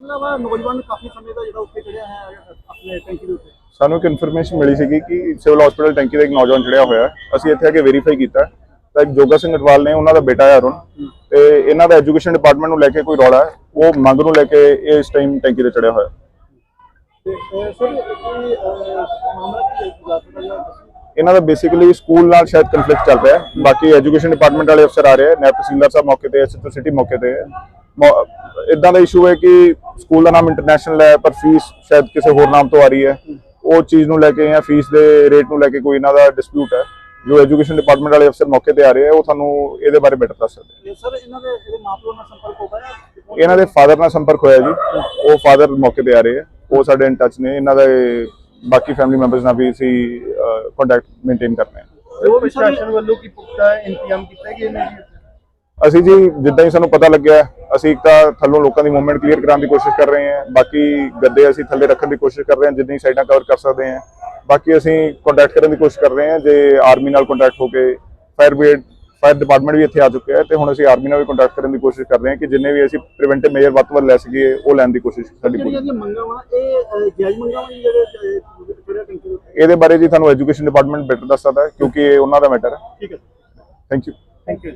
ਇਲਾਵਾ ਨੌਜਵਾਨ ਕਾਫੀ ਸਮੇਂ ਦਾ ਜਿਹੜਾ ਉੱਤੇ ਚੜਿਆ ਹੈ ਆਪਣੇ ਟੈਂਕੀ ਦੇ ਉੱਤੇ। ਸਾਨੂੰ ਇੱਕ ਇਨਫੋਰਮੇਸ਼ਨ ਮਿਲੀ ਸੀਗੀ ਕਿ ਸਿਵਲ ਹਸਪੀਟਲ ਟੈਂਕੀ ਦਾ ਇੱਕ ਨੌਜਵਾਨ ਚੜਿਆ ਹੋਇਆ ਹੈ। ਅਸੀਂ ਇੱਥੇ ਆ ਕੇ ਵੈਰੀਫਾਈ ਕੀਤਾ ਤਾਂ ਇੱਕ ਜੋਗਾ ਸਿੰਘ ਅਟਵਾਲ ਨੇ ਉਹਨਾਂ ਦਾ ਬੇਟਾ ਹੈ ਅਰੁਣ। ਤੇ ਇਹਨਾਂ ਦਾ ਐਜੂਕੇਸ਼ਨ ਡਿਪਾਰਟਮੈਂਟ ਨੂੰ ਲੈ ਕੇ ਕੋਈ ਰੌਲਾ ਹੈ। ਉਹ ਮੰਗ ਨੂੰ ਲੈ ਕੇ ਇਹ ਇਸ ਟਾਈਮ ਟੈਂਕੀ ਤੇ ਚੜਿਆ ਹੋਇਆ ਹੈ। ਤੇ ਅਹ, ਸਰ ਇਹ ਅਹ, ਮਾਮਲਾ ਕੀ ਹੈ ਗੁਜਰਾਤ ਦਾ ਜਿਹੜਾ ਇਹਨਾਂ ਦਾ ਬੇਸਿਕਲੀ ਸਕੂਲ ਨਾਲ ਸ਼ਾਇਦ ਕਨਫਲਿਕਟ ਚੱਲ ਰਿਹਾ ਹੈ। ਬਾਕੀ ਐਜੂਕੇਸ਼ਨ ਡਿਪਾਰਟਮੈਂਟ ਵਾਲੇ ਅਫਸਰ ਆ ਰਹੇ ਹੈ। ਨਾਇਬ ਤਹਿਸੀਲਦਾਰ ਸਾਹਿਬ ਮੌਕੇ ਤੇ ਐਸਐਚਓ ਸਿਟੀ ਮੌਕੇ ਤੇ ਇਦਾਂ ਦਾ ਇਸ਼ੂ ਹੈ ਕਿ ਸਕੂਲ ਦਾ ਨਾਮ ਇੰਟਰਨੈਸ਼ਨਲ ਹੈ ਪਰ ਫੀਸ ਸ਼ਾਇਦ ਕਿਸੇ ਹੋਰ ਨਾਮ ਤੋਂ ਆ ਰਹੀ ਹੈ। ਉਹ ਚੀਜ਼ ਨੂੰ ਲੈ ਕੇ ਜਾਂ ਫੀਸ ਦੇ ਰੇਟ ਨੂੰ ਲੈ ਕੇ ਕੋਈ ਇਹਨਾਂ ਦਾ ਡਿਸਪਿਊਟ ਹੈ। ਜੋ ਐਜੂਕੇਸ਼ਨ ਡਿਪਾਰਟਮੈਂਟ ਵਾਲੇ ਅਫਸਰ ਮੌਕੇ ਤੇ ਆ ਰਹੇ ਹੈ ਉਹ ਤੁਹਾਨੂੰ ਇਹਦੇ ਬਾਰੇ ਬੈਟਰ ਦੱਸ ਸਕਦੇ ਸਰ ਇਹਨਾਂ ਦੇ ਇਹਦੇ ਮਾਪਿਆਂ ਨਾਲ ਸੰਪਰਕ ਹੋ ਪਾਇਆ ਇਹਨਾਂ ਦੇ ਫਾਦਰ ਨਾਲ ਸੰਪਰਕ ਹੋਇਆ ਜੀ। ਉਹ ਫਾਦਰ ਮੌਕੇ ਤੇ ਆ ਰਹੇ ਹੈ। ਉਹ ਸਾਡੇ ਇਨ ਟੱਚ ਨੇ। ਇਹਨਾਂ ਦੇ ਬਾਕੀ ਫੈਮਿਲੀ ਮੈਂਬਰਸ ਨਾਲ ਵੀ ਅਸੀਂ ਕੰਟੈਕਟ ਮੇਨਟੇਨ ਕਰਨੇ ਆ ਜੋ ਵੀ ਸਰ ਪ੍ਰਸ਼ਾਸਨ ਵੱਲੋਂ ਕੀ ਪੁਖਤਾ ਇੰਤਜ਼ਾਮ ਕੀਤਾ ਗਿਆ ਨੇ ਜੀ ਅਸੀਂ ਜੀ ਜਿੱਦਾਂ ਹੀ ਸਾਨੂੰ ਪਤਾ ਲੱਗਿਆ ਅਸੀਂ ਇੱਕ ਤਾਂ ਥੱਲੋਂ ਲੋਕਾਂ ਦੀ ਮੂਵਮੈਂਟ ਕਲੀਅਰ ਕਰਾਉਣ ਦੀ ਕੋਸ਼ਿਸ਼ ਕਰ ਰਹੇ ਹਾਂ। ਬਾਕੀ ਗੱਦੇ ਅਸੀਂ ਥੱਲੇ ਰੱਖਣ ਦੀ ਕੋਸ਼ਿਸ਼ ਕਰ ਰਹੇ ਹਾਂ ਜਿੰਨੀ ਸਾਈਡਾਂ ਕਵਰ ਕਰ ਸਕਦੇ ਹਾਂ। ਬਾਕੀ ਅਸੀਂ ਕੰਟੈਕਟ ਕਰਨ ਦੀ ਕੋਸ਼ਿਸ਼ ਕਰ ਰਹੇ ਹਾਂ ਜੇ ਆਰਮੀ ਨਾਲ ਕੰਟੈਕਟ ਹੋ ਕੇ ਫਾਇਰ ਬ੍ਰਿਗੇਡ ਫਾਇਰ ਡਿਪਾਰਟਮੈਂਟ ਵੀ ਇੱਥੇ ਆ ਚੁੱਕਿਆ ਹੈ ਤੇ ਹੁਣ ਅਸੀਂ ਆਰਮੀ ਨਾਲ ਵੀ ਕੰਟੈਕਟ ਕਰਨ ਦੀ ਕੋਸ਼ਿਸ਼ ਕਰ ਰਹੇ ਹਾਂ ਕਿ ਜਿੰਨੇ ਵੀ ਅਸੀਂ ਪ੍ਰੀਵੈਂਟਿਵ ਮੇਜਰ ਵੱਧ ਵੱਧ ਲੈ ਸਕੀਏ ਉਹ ਲੈਣ ਦੀ ਕੋਸ਼ਿਸ਼ ਸਾਡੀ ਪੂਰੀ। ਇਹਦੇ ਬਾਰੇ ਜੀ ਤੁਹਾਨੂੰ ਐਜੂਕੇਸ਼ਨ ਡਿਪਾਰਟਮੈਂਟ ਬੈਟਰ ਦੱਸ ਸਕਦਾ ਹੈ ਕਿਉਂਕਿ ਇਹ ਉਹਨਾਂ ਦਾ ਮੈਟਰ ਹੈ। ਠੀਕ ਹੈ। Thank you thank you